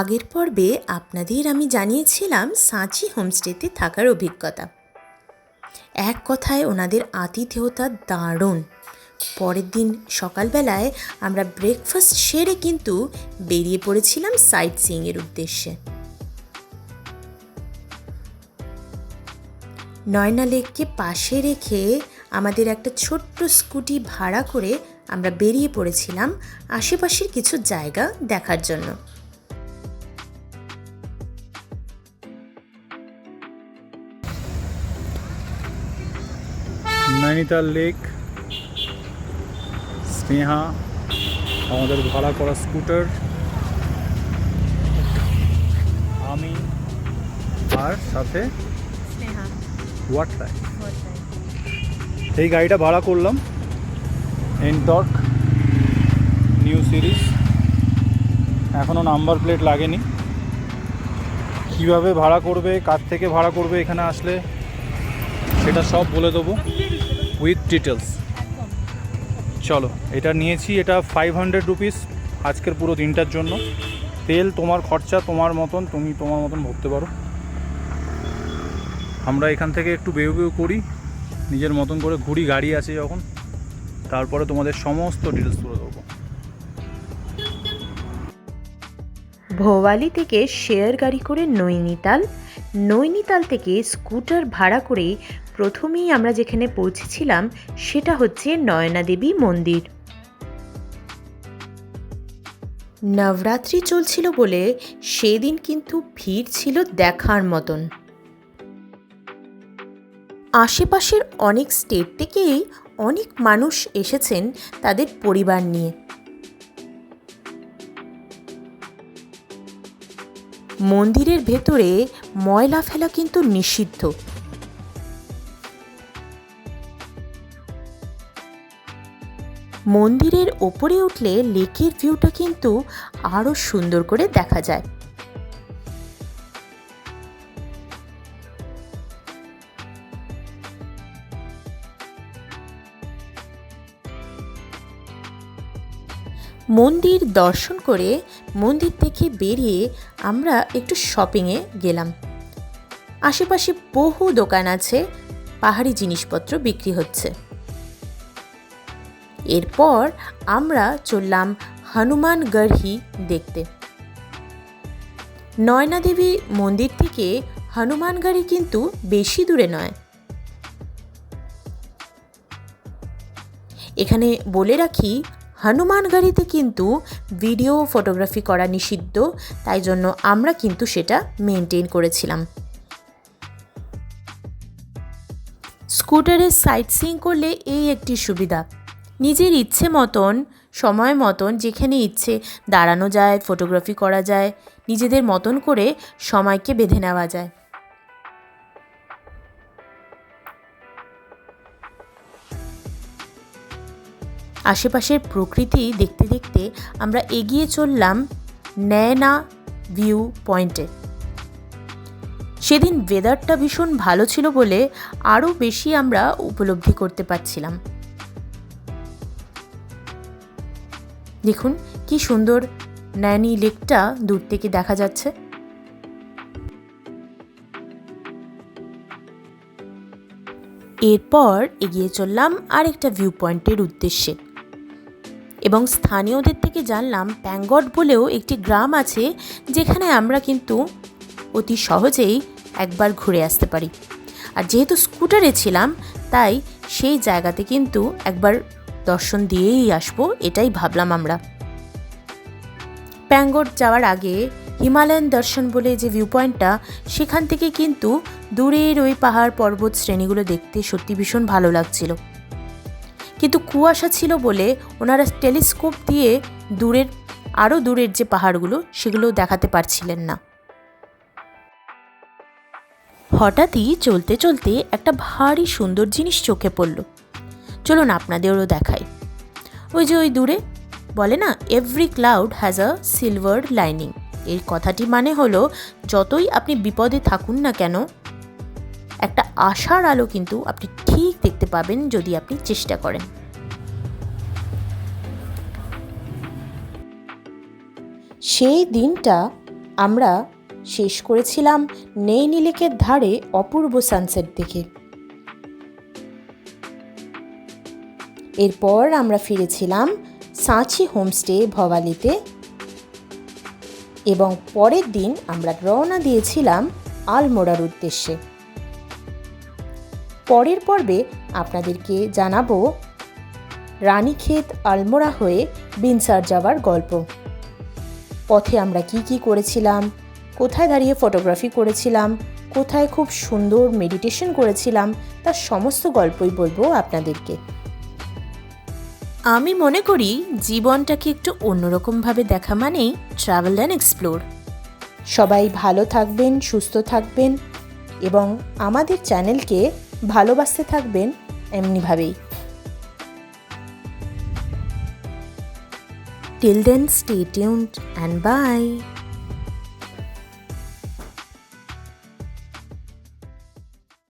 আগের পর্বে আপনাদের আমি জানিয়েছিলাম সাঁচি হোমস্টেতে থাকার অভিজ্ঞতা। এক কথায় ওনাদের আতিথেয়তা দারুণ। পরের দিন সকালবেলায় আমরা ব্রেকফাস্ট সেরে কিন্তু বেরিয়ে পড়েছিলাম সাইট সিইংয়ের উদ্দেশ্যে। নয়না লেককে পাশে রেখে আমাদের একটা ছোট্ট স্কুটি ভাড়া করে আমরা বেরিয়ে পড়েছিলাম আশেপাশের কিছু জায়গা দেখার জন্য। নৈনিতাল লেক স্নেহা আমাদের ভাড়া করা স্কুটার আমি আর সাথে এই গাড়িটা ভাড়া করলাম এনটর্ক নিউ সিরিজ এখনও নাম্বার প্লেট লাগেনি। কীভাবে ভাড়া করবে কার থেকে ভাড়া করবে এখানে আসলে সেটা সব বলে দেবো। উইথ ডিটেলস চলো, এটা নিয়েছি, এটা ফাইভ হান্ড্রেড রুপিস আজকের পুরো দিনটার জন্য। তেল তোমার খরচা, তোমার মতন, তুমি তোমার মতন ভরতে পারো। আমরা এখান থেকে একটু বেউ বেউ করি, নিজের মতন করে ঘুরি, গাড়ি আছে যখন। তারপরে তোমাদের সমস্ত ডিটেলস তুলে দেবো ভোয়ালি থেকে শেয়ার গাড়ি করে নৈনিতাল নৈনিতাল থেকে স্কুটার ভাড়া করে প্রথমেই আমরা যেখানে পৌঁছেছিলাম সেটা হচ্ছে নয়না দেবী মন্দির। নবরাত্রি চলছিল বলে সেদিন কিন্তু ভিড় ছিল দেখার মতন। আশেপাশের অনেক স্টেট থেকেই অনেক মানুষ এসেছেন তাদের পরিবার নিয়ে। মন্দিরের ভেতরে ময়লা ফেলা কিন্তু নিষিদ্ধ। মন্দিরের ওপরে উঠলে লেকের ভিউটা কিন্তু আরও সুন্দর করে দেখা যায়। মন্দির দর্শন করে মন্দির থেকে বেরিয়ে আমরা একটু শপিংয়ে গেলাম। আশেপাশে বহু দোকান আছে, পাহাড়ি জিনিসপত্র বিক্রি হচ্ছে। এরপর আমরা চললাম হনুমানগড়হি দেখতে। নয়নাদেবী মন্দির থেকে হনুমানগড়ি কিন্তু বেশি দূরে নয়। এখানে বলে রাখি হনুমান গাড়িতে কিন্তু ভিডিও ফটোগ্রাফি করা নিষিদ্ধ, তাই জন্য আমরা কিন্তু সেটা মেনটেন করেছিলাম। স্কুটারে সাইট সিং করলে এই একটি সুবিধা। নিজের ইচ্ছে মতন, সময় মতন যেখানে ইচ্ছে দাঁড়ানো যায় ফটোগ্রাফি করা যায়, নিজেদের মতন করে সময়কে বেঁধে নেওয়া যায়। আশেপাশের প্রকৃতি দেখতে দেখতে আমরা এগিয়ে চললাম নয়না ভিউ পয়েন্টে। সেদিন ওয়েদারটা ভীষণ ভালো ছিল বলে আরও বেশি আমরা উপলব্ধি করতে পারছিলাম। দেখুন, কি সুন্দর ন্যানি লেকটা দূর থেকে দেখা যাচ্ছে। এরপর এগিয়ে চললাম আরেকটা ভিউ পয়েন্টের উদ্দেশ্যে। এবং স্থানীয়দের থেকে জানলাম প্যাঙ্গট বলেও একটি গ্রাম আছে যেখানে আমরা কিন্তু অতি সহজেই একবার ঘুরে আসতে পারি। আর যেহেতু স্কুটারে ছিলাম, তাই সেই জায়গাতে কিন্তু একবার দর্শন দিয়েই আসব, এটাই ভাবলাম আমরা। প্যাঙ্গট যাওয়ার আগে হিমালয়ান দর্শন বলে যে ভিউ পয়েন্টটা সেখান থেকে কিন্তু দূরের ওই পাহাড় পর্বত শ্রেণীগুলো দেখতে সত্যি ভীষণ ভালো লাগছিল। কিন্তু কুয়াশা ছিল বলে ওনারা টেলিস্কোপ দিয়ে দূরের, আরও দূরের যে পাহাড়গুলো, সেগুলো দেখাতে পারছিলেন না। হঠাৎই চলতে চলতে একটা ভারী সুন্দর জিনিস চোখে পড়ল। চলুন আপনাদেরও দেখাই। ওই যে ওই দূরে, বলে না every cloud has a silver lining এই কথাটি মানে হলো, যতই আপনি বিপদে থাকুন না কেন একটা আশার আলো কিন্তু আপনি ঠিক দেখতে পাবেন যদি আপনি চেষ্টা করেন। সেই দিনটা আমরা শেষ করেছিলাম নেইনি লেকের ধারে অপূর্ব সানসেট দেখে। এরপর আমরা ফিরেছিলাম সাঁচি হোমস্টে ভবালিতে এবং পরের দিন আমরা রওনা দিয়েছিলাম আলমোড়ার উদ্দেশ্যে। পরের পর্বে আপনাদেরকে জানাব রানীক্ষেত আলমোড়া হয়ে বিনসার যাওয়ার গল্প। পথে আমরা কি কি করেছিলাম? কোথায় দাঁড়িয়ে ফটোগ্রাফি করেছিলাম? কোথায় খুব সুন্দর মেডিটেশন করেছিলাম? তার সমস্ত গল্পই বলব আপনাদেরকে। আমি মনে করি জীবনটাকে একটু অন্যরকমভাবে দেখা মানেই ট্রাভেল অ্যান্ড এক্সপ্লোর সবাই ভালো থাকবেন, সুস্থ থাকবেন এবং আমাদের চ্যানেলকে ভালোবাসতে থাকবেন এমনিভাবেই। Till then stay tuned and bye